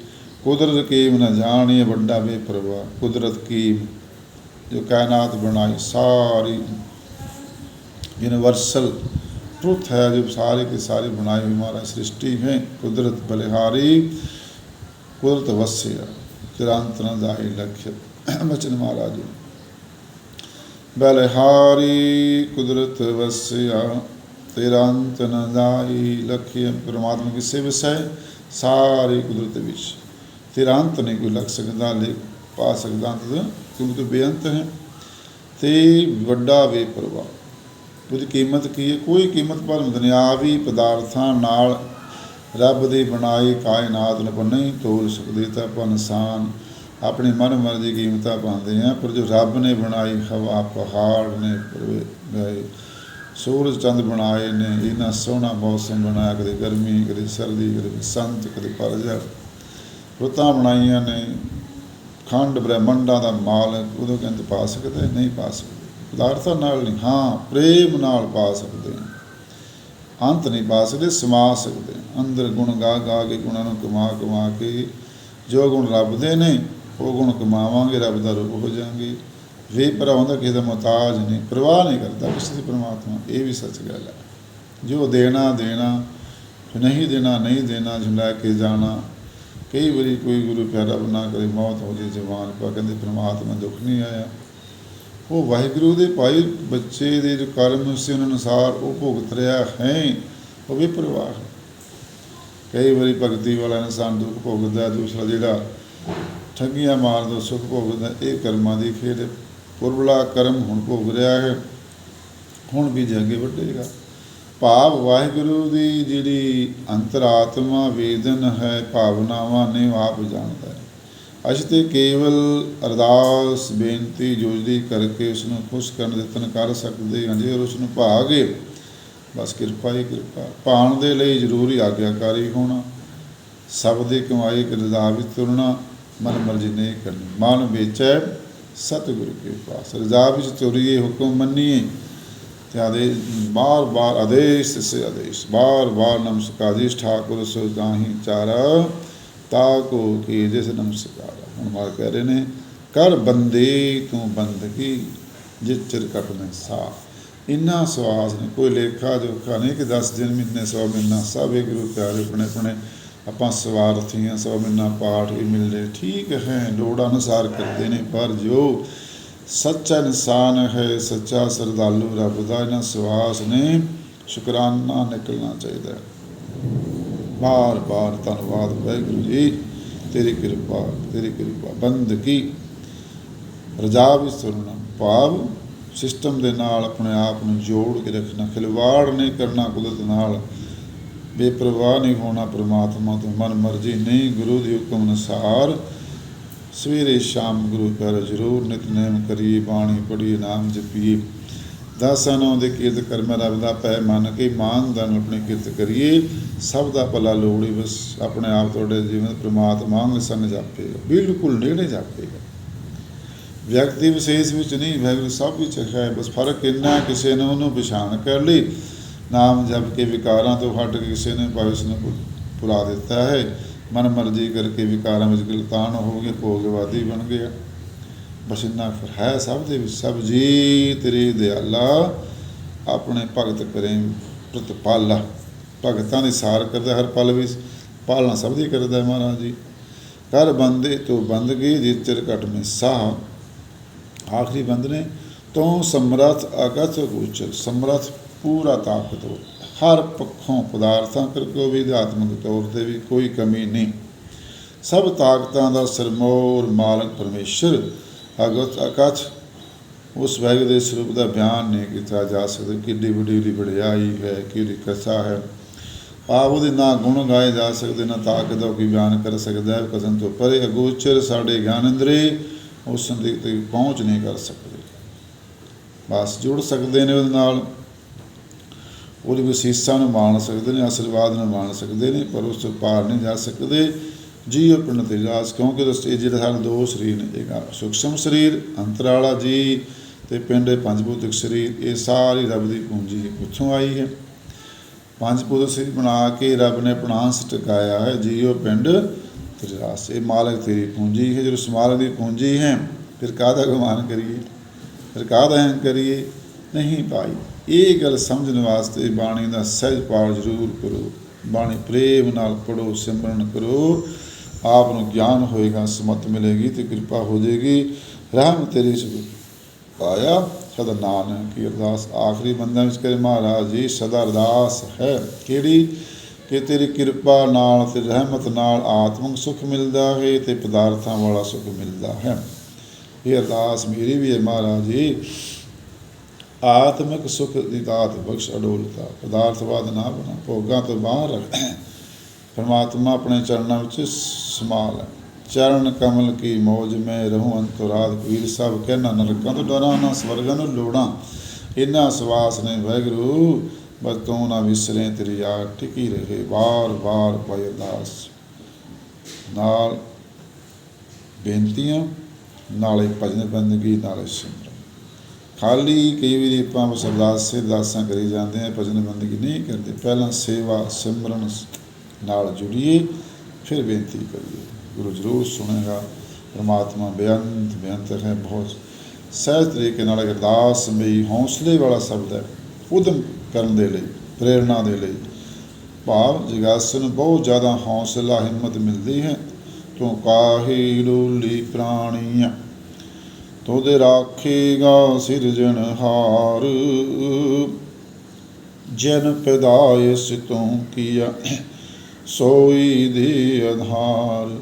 कुदरत कीम न जानिए बड़ा बेपरवा कुदरत कीम, जो कायनात बनाई सारी। यूनिवर्सल ट्रुथ है, जो सारे के सारे बनाई हुई महाराज सृष्टि में, कुदरत बलिहारी, कुदरत वस्य चिरांतर जाहि लक्ष्य वचन महाराज। बलिहारी, कुदरत वस्या तिरंत नाई लक्ष्य परमात्मा के विषय सारी कुदरत विषय ਤੇਰਾ ਅੰਤ ਨਹੀਂ ਕੋਈ ਲੱਗ ਸਕਦਾ ਲੈ ਪਾ ਸਕਦਾ ਅੰਤ ਕਿਉਂਕਿ ਤੂੰ ਬੇਅੰਤ ਹੈ। ਤੇ ਵੱਡਾ ਬੇਪਰਵਾਹ। ਉਹਦੀ ਕੀਮਤ ਕੀ ਹੈ? ਕੋਈ ਕੀਮਤ ਪਰ ਦੁਨਿਆਵੀ ਪਦਾਰਥਾਂ ਨਾਲ ਰੱਬ ਦੀ ਬਣਾਏ ਕਾਇਨਾਤ ਨੂੰ ਨਹੀਂ ਤੋਲ ਸਕਦੇ, ਤਾਂ ਆਪਾਂ ਇਨਸਾਨ ਆਪਣੀ ਮਨ ਮਰਜ਼ੀ ਕੀਮਤਾਂ ਪਾਉਂਦੇ ਆ ਪਰ ਜੋ ਰੱਬ ਨੇ ਬਣਾਈ ਹਵਾ, ਪਹਾੜ ਨੇ, ਪਰਵੇ- ਸੂਰਜ ਚੰਦ ਬਣਾਏ ਨੇ ਇਹਨਾਂ ਸੋਹਣਾ ਮੌਸਮ ਬਣਾਇਆ, ਕਦੇ ਗਰਮੀ, ਕਦੇ ਸਰਦੀ, ਕਦੇ ਬਸੰਤ, ਕਦੇ ਪਤਝੜ ਰੁੱਤਾਂ ਬਣਾਈਆਂ ਨੇ, ਖੰਡ ਬ੍ਰਹਮੰਡਾਂ ਦਾ ਮਾਲਕ, ਉਦੋਂ ਕਹਿੰਦੇ ਪਾ ਸਕਦੇ, ਨਹੀਂ ਪਾ ਸਕਦੇ। ਪਦਾਰਥਾਂ ਨਾਲ ਨਹੀਂ, ਹਾਂ, ਪ੍ਰੇਮ ਨਾਲ ਪਾ ਸਕਦੇ ਅੰਤ ਨਹੀਂ ਪਾ ਸਕਦੇ, ਸਮਾ ਸਕਦੇ ਅੰਦਰ ਗੁਣ ਗਾ ਗਾ ਕੇ ਗੁਣਾਂ ਨੂੰ ਕਮਾ ਕਮਾ ਕੇ, ਜੋ ਗੁਣ ਰੱਬ ਦੇ ਨੇ, ਉਹ ਗੁਣ ਕਮਾਵਾਂਗੇ, ਰੱਬ ਦਾ ਰੂਪ ਹੋ ਜਾਾਂਗੇ ਵੇ ਭਰਾਉਂਦਾ ਕਿਸੇ ਦਾ ਮੁਹਤਾਜ ਨਹੀਂ, ਪਰਵਾਹ ਨਹੀਂ ਕਰਦਾ ਕਿਸੇ ਦੀ ਪਰਮਾਤਮਾ, ਇਹ ਵੀ ਸੱਚ ਗੱਲ ਹੈ। ਜੋ ਦੇਣਾ ਦੇਣਾ, ਨਹੀਂ ਦੇਣਾ ਨਹੀਂ ਦੇਣਾ ਜੋ ਲੈ ਕੇ ਜਾਣਾ ਕਈ ਵਾਰੀ ਕੋਈ ਗੁਰੂ ਪਿਆਰਾ ਬਣਾ ਕਰੇ, ਮੌਤ ਹੋ ਜੇ ਜਵਾਨ ਪਾ, ਕਹਿੰਦੇ ਪ੍ਰਮਾਤਮਾ ਦੁੱਖ ਨਹੀਂ ਆਇਆ। ਉਹ ਵਾਹਿਗੁਰੂ ਦੇ ਭਾਈ ਬੱਚੇ ਦੇ ਜੋ ਕਰਮ ਸੀ ਉਹਨਾਂ ਅਨੁਸਾਰ ਉਹ ਭੁਗਤ ਰਿਹਾ ਹੈ, ਉਹ ਵੀ ਪ੍ਰਵਾਹ ਕਈ ਵਾਰੀ ਭਗਤੀ ਵਾਲਾ ਇਨਸਾਨ ਦੁੱਖ ਭੋਗਦਾ ਦੂਸਰਾ ਜਿਹੜਾ ਠੱਗੀਆਂ ਮਾਰਦਾ, ਸੁੱਖ ਭੋਗਦਾ ਇਹ ਕਰਮਾਂ ਦੀ ਖੇਡ ਪੁਰਬਲਾ ਕਰਮ ਹੁਣ ਭੋਗ ਰਿਹਾ ਹੈ, ਹੁਣ ਵੀ ਜੇ ਅੱਗੇ ਵੱਡੇਗਾ ਭਾਵ ਵਾਹਿਗੁਰੂ ਦੀ ਜਿਹੜੀ ਅੰਤਰਾਤਮਾ ਵੇਦਨ ਹੈ, ਭਾਵਨਾਵਾਂ ਨੇ ਉਹ ਆਪ ਜਾਣਦਾ ਹੈ। ਅਸੀਂ ਤੇ ਕੇਵਲ ਅਰਦਾਸ, ਬੇਨਤੀ ਜੋਜਦੀ ਕਰਕੇ ਉਸ ਨੂੰ ਖੁਸ਼ ਕਰਨ ਦੇ ਯਤਨ ਕਰ ਸਕਦੇ ਹਾਂ। ਜੇ ਉਸ ਨੂੰ ਭਾਗੇ ਬਸ ਕਿਰਪਾ ਹੀ ਕਿਰਪਾ। ਪਾਣ ਦੇ ਲਈ ਜ਼ਰੂਰੀ ਆਗਿਆਕਾਰੀ ਹੋਣਾ, ਸਭ ਦੀ ਕਮਾਈ ਕਿਰਦਾ ਵਿੱਚ ਤੁਰਨਾ, ਮਨ ਮਰਜ਼ੀ ਨਹੀਂ ਕਰਨੀ। ਮਨ ਵੇਚੈ ਸਤਿਗੁਰੂ ਕੇ ਪਾਸ ਰਜ਼ਾ ਵਿੱਚ ਤੁਰੀਏ, ਹੁਕਮ ਮੰਨੀਏ। ਤੇ ਆਦੇ ਬਾਰ ਬਾਰ ਆਦੇਸ਼ ਸੇ ਆਦੇਸ਼। ਬਾਰ ਬਾਰ ਨਮਸਕਾਰੀਸ਼ ਠਾਕੁਰ ਸੋ ਤਾਹੀ ਚਾਰਾ, ਤਾ ਕੀ ਜਿਸ ਨਮਸਕਾਰ। ਹੁਣ ਮਾਰ ਕਹਿ ਰਹੇ ਨੇ, ਕਰ ਬੰਦੇ ਤੂੰ ਬੰਦਗੀ, ਜਿਸ ਚਿਰ ਕਟਨੇ ਸਾ ਇੰਨਾ ਸਵਾਸ ਨੇ, ਕੋਈ ਲੇਖਾ ਜੋਖਾ ਨਹੀਂ ਕਿ 10 ਦਿਨ ਮਹੀਨੇ, ਸੌ ਮਹੀਨਾ, ਸਭ ਇਹ ਗੁਰੂ ਪਿਆਰੇ ਆਪਣੇ ਆਪਣੇ ਆਪਾਂ ਸਵਾਰਥੀਆਂ ਹਾਂ ਸੌ ਮਹੀਨਾ ਪਾਠ ਵੀ ਮਿਲਦੇ। ਠੀਕ ਹੈ, ਲੋੜ ਅਨੁਸਾਰ ਕਰਦੇ ਨੇ, ਪਰ ਜੋ ਸੱਚਾ ਇਨਸਾਨ ਹੈ, ਸੱਚਾ ਸਰਦਾਲੂ ਰੱਬ ਦਾ, ਇਹਨਾਂ ਸਵਾਸ ਨੇ ਸ਼ੁਕਰਾਨਾ ਨਿਕਲਣਾ ਚਾਹੀਦਾ ਬਾਰ ਬਾਰ ਧੰਨਵਾਦ, ਵਾਹਿਗੁਰੂ ਜੀ, ਤੇਰੀ ਕਿਰਪਾ ਤੇਰੀ ਕਿਰਪਾ। ਬੰਦਗੀ, ਰਜਾ ਵੀ ਸੁਣਨਾ ਭਾਵ, ਸਿਸਟਮ ਦੇ ਨਾਲ ਆਪਣੇ ਆਪ ਨੂੰ ਜੋੜ ਕੇ ਰੱਖਣਾ, ਖਿਲਵਾੜ ਨਹੀਂ ਕਰਨਾ ਕੁਦਰਤ ਨਾਲ। ਬੇਪਰਵਾਹ ਨਹੀਂ ਹੋਣਾ ਪ੍ਰਮਾਤਮਾ ਤੋਂ, ਮਨ ਮਰਜ਼ੀ ਨਹੀਂ, ਗੁਰੂ ਦੇ ਹੁਕਮ ਅਨੁਸਾਰ ਸਵੇਰੇ ਸ਼ਾਮ ਗੁਰੂ ਘਰ ਜ਼ਰੂਰ ਨਿਤਨੇਮ ਕਰੀਏ, ਬਾਣੀ ਪੜ੍ਹੀਏ, ਨਾਮ ਜਪੀਏ। ਦਾਸਾਂ ਨੂੰ ਦੇ ਕੀਰਤ ਕਰਮ ਰੱਬ ਦਾ ਪੈ ਮੰਨ ਕੇ ਇਮਾਨਦਾਰ ਨਾਲ ਆਪਣੀ ਕਿਰਤ ਕਰੀਏ। ਸਭ ਦਾ ਭਲਾ ਲੋੜੀ ਬਸ ਆਪਣੇ ਆਪ ਤੁਹਾਡੇ ਜੀਵਨ ਪ੍ਰਮਾਤਮਾ ਨੂੰ ਸੰਗ ਜਾਪੇਗਾ ਬਿਲਕੁਲ ਨੇੜੇ ਜਾਪੇਗਾ ਵਿਅਕਤੀ ਵਿਸ਼ੇਸ਼ ਵਿੱਚ ਨਹੀਂ ਵਾਹਿਗੁਰੂ ਸਭ ਵਿੱਚ ਹੈ। ਬਸ ਫ਼ਰਕ ਇੰਨਾ ਕਿਸੇ ਨੇ ਉਹਨੂੰ ਪਛਾਣ ਕਰ ਲਈ। ਨਾਮ ਜਪ ਕੇ ਵਿਕਾਰਾਂ ਤੋਂ ਹਟ ਕੇ ਕਿਸੇ ਨੇ ਭਵਿਸ਼ ਨੂੰ ਭੁਲਾ ਦਿੱਤਾ ਹੈ। ਮਨ ਮਰਜ਼ੀ ਕਰਕੇ ਵਿਕਾਰਾਂ ਵਿੱਚ ਗਲਤਾਨ ਹੋ ਗਏ ਭੋਗਵਾਦੀ ਬਣ ਗਿਆ। ਬਸ ਇੰਨਾ ਫਿਰ ਹੈ ਸਭ ਦੇ ਵਿੱਚ, ਸਭ ਜੀ ਤੇਰੀ ਦਿਆਲਾ, ਆਪਣੇ ਭਗਤ ਕਰੇ ਪ੍ਰਤਪਾਲਾ। ਭਗਤਾਂ ਦੀ ਸਾਰ ਕਰਦਾ ਹਰ ਪਲ ਵਿੱਚ ਪਾਲਣਾ ਸਭ ਦੀ ਕਰਦਾ ਮਹਾਰਾਜ ਜੀ। ਕਰ ਬੰਦੇ ਤੋਂ ਬੰਦਗੀ ਜਿਚਰ ਘਟ ਮੇ ਸਾਹ। ਆਖਰੀ ਬੰਦ ਨੇ, ਤੋਂ ਸਮਰਥ ਅਗਤ ਗੋਚਰ, ਸਮਰਥ ਪੂਰਾ ਤਾਕਤ ਹੋ। ਹਰ ਪੱਖੋਂ ਪਦਾਰਥਾਂ ਕਰਕੇ ਵੀ ਅਧਿਆਤਮਿਕ ਤੌਰ ਤੇ ਵੀ ਕੋਈ ਕਮੀ ਨਹੀਂ। ਸਭ ਤਾਕਤਾਂ ਦਾ ਸਰਮੌਰ ਮਾਲਕ ਪਰਮੇਸ਼ਰ ਅਗਤ ਅਕਚ ਉਸ ਵੈਗ ਦੇ ਸਰੂਪ ਦਾ ਬਿਆਨ ਨਹੀਂ ਕੀਤਾ ਜਾ ਸਕਦਾ। ਕਿੱਡੀ ਵੱਡੀ ਦੀ ਵਡਿਆਈ ਹੈ, ਕਿਹੜੀ ਕਸਾ ਹੈ। ਆਪ ਉਹਦੇ ਨਾ ਗੁਣ ਗਾਏ ਜਾ ਸਕਦੇ, ਨਾ ਤਾਕਤ ਦਾ ਕੋਈ ਬਿਆਨ ਕਰ ਸਕਦਾ। ਹੈ ਕਸਮ ਤੋਂ ਪਰੇ ਅਗੋਚਰ ਸਾਡੇ ਗਿਆਨ ਅੰਦਰੇ ਉਸ ਸੰਦੇਹ ਤੇ ਪਹੁੰਚ ਨਹੀਂ ਕਰ ਸਕਦੇ। ਬਸ ਜੁੜ ਸਕਦੇ ਨੇ ਉਹਦੇ ਨਾਲ। ਉਹਦੀ ਵਿਸ਼ੇਸ਼ਤਾ ਨੂੰ ਮਾਣ ਸਕਦੇ ਨੇ, ਆਸ਼ੀਰਵਾਦ ਨੂੰ ਮਾਣ ਸਕਦੇ ਨੇ, ਪਰ ਉਸ ਤੋਂ ਪਾਰ ਨਹੀਂ ਜਾ ਸਕਦੇ। ਜੀ ਆਪਣ ਤੇ ਕਿਉਂਕਿ ਦੋਸਤ ਇਹ ਜਿਹੜੇ ਸਾਡੇ ਦੋ ਸਰੀਰ ਨੇ, ਇੱਕ ਸੂਖਸ਼ਮ ਸਰੀਰ, ਅੰਤਰਾਲਾ ਜੀ ਤੇ ਪਿੰਡ ਪੰਜ ਭੌਤਿਕ ਸਰੀਰ। ਇਹ ਸਾਰੀ ਰੱਬ ਦੀ ਪੂੰਜੀ ਕਿੱਥੋਂ ਆਈ ਹੈ। ਪੰਜ ਭੌਤਿਕ ਸਰੀਰ ਬਣਾ ਕੇ ਰੱਬ ਨੇ ਆਪਣਾ ਅੰਸ਼ ਟਿਕਾਇਆ ਹੈ। ਜੀਓ ਪਿੰਡ ਤੇਰੇ ਇਹ ਮਾਲਕ ਤੇਰੀ ਪੂੰਜੀ ਹੈ, ਜਦੋਂ ਉਸ ਮਾਲਕ ਦੀ ਪੂੰਜੀ ਹੈ, ਫਿਰ ਕਾਹਦਾ ਗੁਮਾਨ ਕਰੀਏ? ਫਿਰ ਕਾਹਦਾ ਅਹੰ ਕਰੀਏ? ਨਹੀਂ ਭਾਈ। ਇਹ ਗੱਲ ਸਮਝਣ ਵਾਸਤੇ ਬਾਣੀ ਦਾ ਸਹਿਜ ਪਾਠ ਜ਼ਰੂਰ ਕਰੋ। ਬਾਣੀ ਪ੍ਰੇਮ ਨਾਲ ਪੜੋ ਸਿਮਰਨ ਕਰੋ। ਆਪ ਨੂੰ ਗਿਆਨ ਹੋਏਗਾ, ਸਮਤ ਮਿਲੇਗੀ ਤੇ ਕਿਰਪਾ ਹੋ ਜਾਏਗੀ। ਰਹਿਮ ਤੇਰੀ ਸੁਖ ਆਇਆ ਸਦਾ ਨਾਨਕ ਕੀ ਅਰਦਾਸ। ਆਖਰੀ ਬੰਦਾਂ ਵਿੱਚ ਕਰੇ ਮਹਾਰਾਜ ਜੀ, ਸਦਾ ਅਰਦਾਸ ਹੈ। ਕਿਹੜੀ? ਕਿ ਤੇਰੀ ਕਿਰਪਾ ਨਾਲ ਤੇ ਰਹਿਮਤ ਨਾਲ ਆਤਮਿਕ ਸੁਖ ਮਿਲਦਾ ਹੈ ਤੇ ਪਦਾਰਥਾਂ ਵਾਲਾ ਸੁਖ ਮਿਲਦਾ ਹੈ। ਇਹ ਅਰਦਾਸ ਮੇਰੀ ਵੀ ਹੈ ਮਹਾਰਾਜ ਜੀ। ਆਤਮਿਕ ਸੁਖ ਦੀ ਦਾਤ ਬਖਸ਼ ਅਡੋਲਤਾ ਪਦਾਰਥਵਾਦ ਨਾ ਬਣਾ, ਭੋਗਾਂ ਤੋਂ ਬਾਹਰ ਰੱਖ। ਪਰਮਾਤਮਾ ਆਪਣੇ ਚਰਨਾਂ ਵਿੱਚ ਸਮਾਲ ਹੈ। ਚਰਨ ਕਮਲ ਕੀ ਮੌਜ ਮੈਂ ਰਹੂੰ ਅੰਤਰਾਦ ਵੀਰ ਸਭ ਕਹਿਣਾ, ਨਰਕਾਂ ਤੋਂ ਡਰਾਂ ਨਾ, ਸਵਰਗਾਂ ਨੂੰ ਲੋੜਾਂ। ਇਨਾ ਸਵਾਸ ਨੇ ਵਾਹਿਗੁਰੂ ਬਸ ਤੂੰ ਨਾ ਵਿਸਰੇ ਤੇਰੀ ਯਾਦ, ਟਿਕੀ ਰਹੇ ਵਾਰ ਵਾਰ ਪਾਈ ਅਰਦਾਸ। ਨਾਲ ਬੇਨਤੀਆਂ, ਨਾਲੇ ਭਜਨ ਬੰਦਗੀ ਨਾਲੇ ਸਿਮਰਨ ਖਾਲੀ ਕਈ ਵਾਰੀ ਆਪਾਂ ਬਸ ਅਰਦਾਸੇ ਅਰਦਾਸਾਂ ਕਰੀ ਜਾਂਦੇ ਆ ਭਜਨ ਬੰਦਗੀ ਨਹੀਂ ਕਰਦੇ। ਪਹਿਲਾਂ ਸੇਵਾ ਸਿਮਰਨ ਨਾਲ ਜੁੜੀਏ, ਫਿਰ ਬੇਨਤੀ ਕਰੀਏ। ਗੁਰੂ ਜ਼ਰੂਰ ਸੁਣੇਗਾ, ਪਰਮਾਤਮਾ ਬੇਅੰਤ ਬੇਅੰਤ ਹੈ ਬਹੁਤ। ਸਹਿਜ ਤਰੀਕੇ ਨਾਲ ਅਰਦਾਸ ਮਈ ਹੌਸਲੇ ਵਾਲਾ ਸ਼ਬਦ ਹੈ, ਉਦਮ ਕਰਨ ਦੇ ਲਈ, ਪ੍ਰੇਰਣਾ ਦੇ ਲਈ, ਭਾਵ ਜਗਾਸਨ ਨੂੰ ਬਹੁਤ ਜ਼ਿਆਦਾ ਹੌਸਲਾ, ਹਿੰਮਤ ਮਿਲਦੀ ਹੈ। ਤੂੰ ਕਾਹੀ ਡੋਲੀ ਪ੍ਰਾਣੀਆਂ ਤੋਦੇ ਰਾਖੇਗਾ ਸਿਰਜਣਹਾਰ ਜਨ ਪੈਦਾਇਸ ਤੋਂ ਕੀਆ ਸੋਈ ਦੇ ਆਧਾਰ।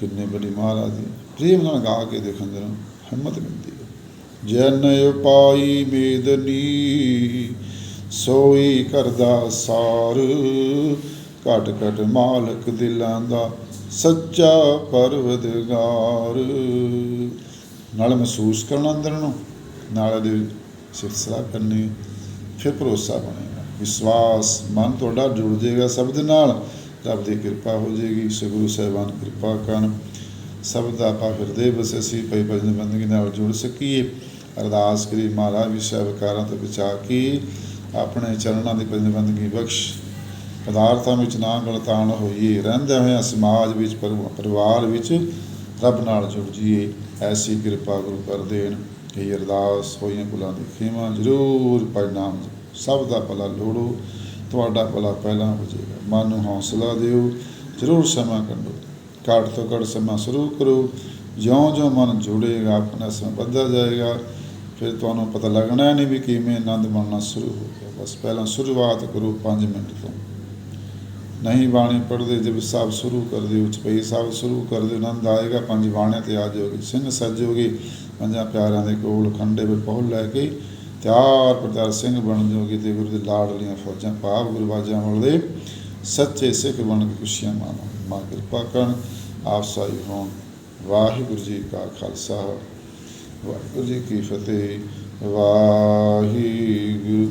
ਕਿੰਨੇ ਬੜੀ ਮਹਾਰਾਜ ਦੀ ਪ੍ਰੇਮ ਨਾਲ ਗਾ ਕੇ ਦੇਖਣ ਦੇ ਹਿੰਮਤ ਮਿਲਦੀ ਹੈ। ਜਨ ਉਪਾਈ ਮੇਦਨੀ ਸੋਈ ਕਰਦਾ ਸਾਰ। ਘਟ ਘਟ ਮਾਲਕ ਦਿਲਾਂ ਦਾ ਸੱਚਾ ਪਰਵਦਗਾਰ। ਨਾਲ ਮਹਿਸੂਸ ਕਰਨਾ ਅੰਦਰ ਨੂੰ, ਨਾਲ ਇਹਦੇ ਸਿਫਤਸਲਾ ਕਰਨੀ, ਫਿਰ ਭਰੋਸਾ ਬਣੇਗਾ। ਵਿਸ਼ਵਾਸ, ਮਨ ਤੁਹਾਡਾ ਜੁੜ ਜਾਏਗਾ ਸਭ ਦੇ ਨਾਲ। ਰੱਬ ਦੀ ਕਿਰਪਾ ਹੋ ਜਾਏਗੀ ਸਗੁਰੂ ਸਾਹਿਬਾਨ ਕਿਰਪਾ ਕਰਨ। ਸਭ ਦਾ ਆਪਾਂ ਹਿਰਦੇ ਵਸੇ ਸੀ ਪਈ ਭਜਨ ਬੰਦਗੀ ਨਾਲ ਜੁੜ ਸਕੀਏ। ਅਰਦਾਸ ਕਰੀ ਮਹਾਰਾਜ ਵੀ ਸਹਿਬਕਾਰਾਂ ਤੋਂ ਬਚਾ ਕੇ ਆਪਣੇ ਚਰਨਾਂ ਦੀ ਭਜਨ ਬੰਦਗੀ ਬਖਸ਼। ਪਦਾਰਥਾਂ ਵਿੱਚ ਨਾ ਗਲਤਾਨ ਹੋਈਏ ਰਹਿੰਦੇ ਹੋਏ ਸਮਾਜ ਵਿੱਚ ਪਰਿ- ਪਰਿਵਾਰ ਵਿੱਚ ਰੱਬ ਨਾਲ ਜੁੜ ਜੀਏ, ਐਸੀ ਕਿਰਪਾ ਗੁਰੂ ਕਰ ਦੇਣ। ਇਹ ਅਰਦਾਸ, ਹੋਈਆਂ ਭੁੱਲਾਂ ਦੀ ਖੇਮਾ ਜ਼ਰੂਰ ਪਰਿਣਾਮ ਸਭ ਦਾ ਭਲਾ ਲੋੜੋ, ਤੁਹਾਡਾ ਭਲਾ ਪਹਿਲਾਂ ਹੋ ਜਾਏਗਾ। ਮਨ ਨੂੰ ਹੌਸਲਾ ਦਿਓ, ਜ਼ਰੂਰ ਸਮਾਂ ਕੱਢੋ। ਘੱਟ ਤੋਂ ਘੱਟ ਸਮਾਂ ਸ਼ੁਰੂ ਕਰੋ। ਜਿਉਂ-ਜਿਉਂ ਮਨ ਜੁੜੇਗਾ, ਆਪਣਾ ਸਮਾਂ ਵੱਧਦਾ ਜਾਏਗਾ, ਫਿਰ ਤੁਹਾਨੂੰ ਪਤਾ ਲੱਗਣਾ ਨਹੀਂ ਵੀ ਕਿਵੇਂ ਆਨੰਦ ਮਾਣਨਾ ਸ਼ੁਰੂ ਹੋ ਗਿਆ। ਬਸ ਪਹਿਲਾਂ ਸ਼ੁਰੂਆਤ ਕਰੋ 5 ਮਿੰਟ ਤੋਂ। ਨਹੀਂ ਬਾਣੀ ਪੜ੍ਹਦੇ ਜਦ ਸਾਹਿਬ ਸ਼ੁਰੂ ਕਰ ਦਿਓ ਚਪਈ ਸਾਹਿਬ ਸ਼ੁਰੂ ਕਰ ਦਿਓ, ਆਨੰਦ ਆਏਗਾ, ਪੰਜ ਬਾਣਿਆਂ ਤੇ ਆ ਜਾਓਗੇ ਸਿੰਘ ਸੱਜੋਗੇ, ਪੰਜਾਂ ਪਿਆਰਿਆਂ ਦੇ ਕੋਲ ਖੰਡੇ ਵਿੱਚ ਪਹੁੰਚ ਲੈ ਕੇ ਤਿਆਰ ਪ੍ਰਤਾਰ ਸਿੰਘ ਬਣ ਜਾਓਗੇ ਤੇ ਗੁਰੂ ਦੇ ਲਾਡਲੀਆਂ ਫੌਜਾਂ ਪਾਪ ਗੁਰਵਾਜਾਂ ਵਾਲੇ ਸੱਚੇ ਸਿੱਖ ਬਣ ਕੇ ਖੁਸ਼ੀਆਂ ਮਾਣੋ। ਮਾਂ ਕਿਰਪਾ ਕਰਨ, ਆਪ ਸਾਈ ਹੋਣ। ਵਾਹਿਗੁਰੂ ਜੀ ਕਾ ਖਾਲਸਾ। ਵਾਹਿਗੁਰੂ ਜੀ ਕੀ ਫਤਿਹ। ਵਾਹਿਗੁਰੂ